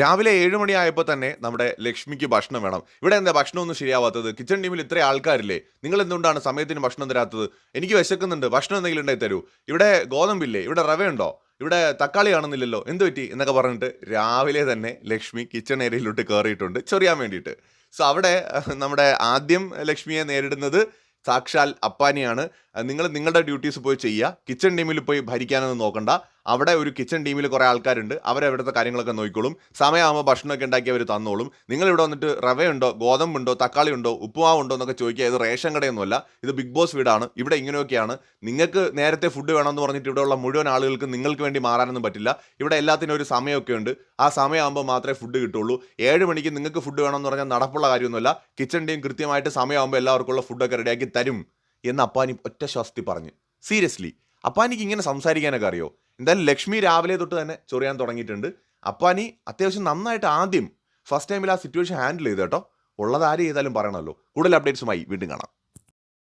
രാവിലെ ഏഴ് മണിയായപ്പോൾ തന്നെ നമ്മുടെ ലക്ഷ്മിക്ക് ഭക്ഷണം വേണം. ഇവിടെ എന്താ ഭക്ഷണം ഒന്നും ശരിയാവാത്തത്? കിച്ചൺ ടീമിൽ ഇത്രയും ആൾക്കാരില്ലേ? നിങ്ങൾ എന്തുകൊണ്ടാണ് സമയത്തിന് ഭക്ഷണം തരാത്തത്? എനിക്ക് വിശക്കുന്നുണ്ട്. ഭക്ഷണം എന്തെങ്കിലും ഉണ്ടായി തരൂ. ഇവിടെ ഗോതമ്പില്ലേ ഇവിടെ റവ ഉണ്ടോ? ഇവിടെ തക്കാളി കാണുന്നില്ലല്ലോ? എന്ത് പറ്റി? എന്നൊക്കെ പറഞ്ഞിട്ട് രാവിലെ തന്നെ ലക്ഷ്മി കിച്ചൺ ഏരിയയിലോട്ട് കയറിയിട്ടുണ്ട് ചൊറിയാൻ വേണ്ടിയിട്ട്. സോ അവിടെ നമ്മുടെ ആദ്യം ലക്ഷ്മിയെ നേരിടുന്നത് സാക്ഷാൽ അപ്പാനിയാണ്. നിങ്ങൾ നിങ്ങളുടെ ഡ്യൂട്ടീസ് പോയി ചെയ്യുക. കിച്ചൺ ടീമിൽ പോയി ഭരിക്കാനൊന്നും നോക്കണ്ട. അവിടെ ഒരു കിച്ചൺ ടീമിൽ കുറേ ആൾക്കാരുണ്ട്. അവരവിടുത്തെ കാര്യങ്ങളൊക്കെ നോക്കിക്കോളും. സമയമാകുമ്പോൾ ഭക്ഷണമൊക്കെ ഉണ്ടാക്കി അവർ തന്നോളും. നിങ്ങൾ ഇവിടെ വന്നിട്ട് റവയുണ്ടോ ഗോതമ്പുണ്ടോ തക്കാളി ഉണ്ടോ ഉപ്പുമാവുണ്ടോ എന്നൊക്കെ ചോദിക്കുക. ഇത് റേഷൻ കടയൊന്നുമല്ല. ഇത് ബിഗ് ബോസ് വീടാണ്. ഇവിടെ ഇങ്ങനെയൊക്കെയാണ്. നിങ്ങൾക്ക് നേരത്തെ ഫുഡ് വേണമെന്ന് പറഞ്ഞിട്ട് ഇവിടെയുള്ള മുഴുവൻ ആളുകൾക്ക് നിങ്ങൾക്ക് വേണ്ടി മാറാനൊന്നും പറ്റില്ല. ഇവിടെ എല്ലാത്തിനും ഒരു സമയമൊക്കെ ഉണ്ട്. ആ സമയമാകുമ്പോൾ മാത്രമേ ഫുഡ് കിട്ടുള്ളൂ. ഏഴ് മണിക്ക് നിങ്ങൾക്ക് ഫുഡ് വേണമെന്ന് പറഞ്ഞാൽ നടപ്പുള്ള കാര്യമൊന്നുമല്ല. കിച്ചൺ ടീം കൃത്യമായിട്ട് സമയമാകുമ്പോൾ എല്ലാവർക്കുള്ള ഫുഡൊക്കെ റെഡിയാക്കി തരും. എന്ന് അപ്പാനി ഒറ്റ ശ്വാസത്തിൽ പറഞ്ഞു. സീരിയസ്ലി അപ്പാനിക്ക് ഇങ്ങനെ സംസാരിക്കാനൊക്കെ അറിയോ? എന്തായാലും ലക്ഷ്മി രാവിലെ തൊട്ട് തന്നെ ചൊറിയാൻ തുടങ്ങിയിട്ടുണ്ട്. അപ്പാനി അത്യാവശ്യം നന്നായിട്ട് ആദ്യം ഫസ്റ്റ് ടൈമിൽ ആ സിറ്റുവേഷൻ ഹാൻഡിൽ ചെയ്തു കേട്ടോ. ഉള്ളത് ആര് ചെയ്താലും പറയണമല്ലോ. കൂടുതൽ അപ്ഡേറ്റ്സുമായി വീണ്ടും കാണാം.